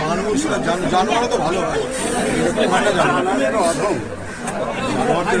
মানুষরা জান- জানোয়ারও তো ভালো হয় জানোয়ারের অধম জানোয়ারদের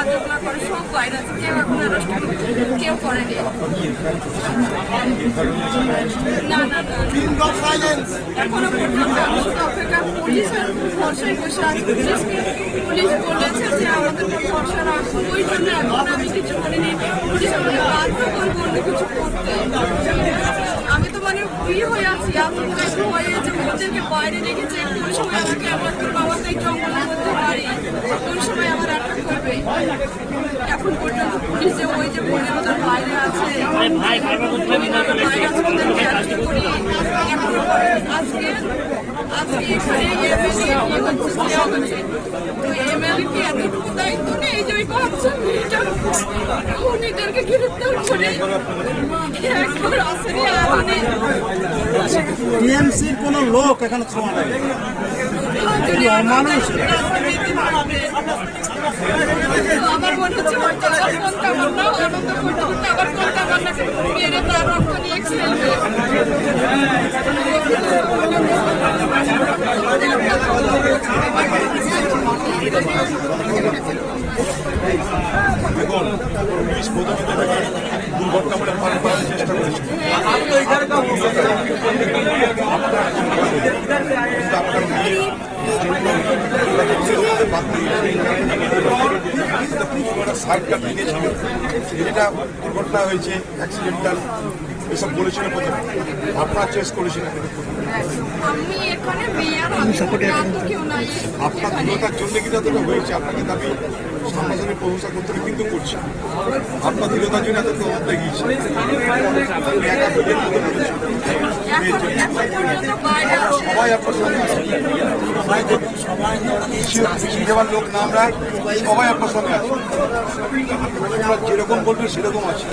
দিয়ে যে সাহায্য না করে, সব বাইরে কেউ এখন করেনি। কেউ করেনি না। না আমি পুলিশের ভরসায় বসে পুলিশ বলেছে আমাদের ভরসা রাখুন এখন আমি কিছু করিনি। পুলিশ আমাকে কিছু করতে। আমি তো মানে ফ্রি হয়ে আছি। হয়ে ওদেরকে বাইরে রেখেছে কোন সময় আমাকে আমার তো বাবার তো এই জঙ্গলের মধ্যে বাড়ি কোন সময় আমার আটক করবে এখন পর্যন্ত পুলিশ যে ওই যে ওদের বাইরে আছে আজকে আজকে এখানে এমএলএ তো এতটুকু দায়িত্ব খুনিদেরকে গ্রেফতার করে একবার আসেনি আনে টিএমসির কোন লোক এখানে ছোঁয়া নেই আমার মনে হচ্ছে মেরে তার রক্ত নিয়ে খেলবে দেখুন যেটা দুর্ঘটনা হয়েছে অ্যাক্সিডেন্টাল এসব বলেছিল প্রথমে আপনারা চেস করেছিলেন। আমি এখানে আমি তো আপনার দৃঢ়তার জন্য কিন্তু এতটা হয়েছে? আপনাকে দাবি সামনাসামনি প্রশংসা করতে কিন্তু করছি। আপনার দৃঢ়তার জন্য এত তদন্ত গিয়েছে সবাই আপনার সঙ্গে লোক না সবাই আপনার সঙ্গে যেরকম বলবেন সেরকম আছে।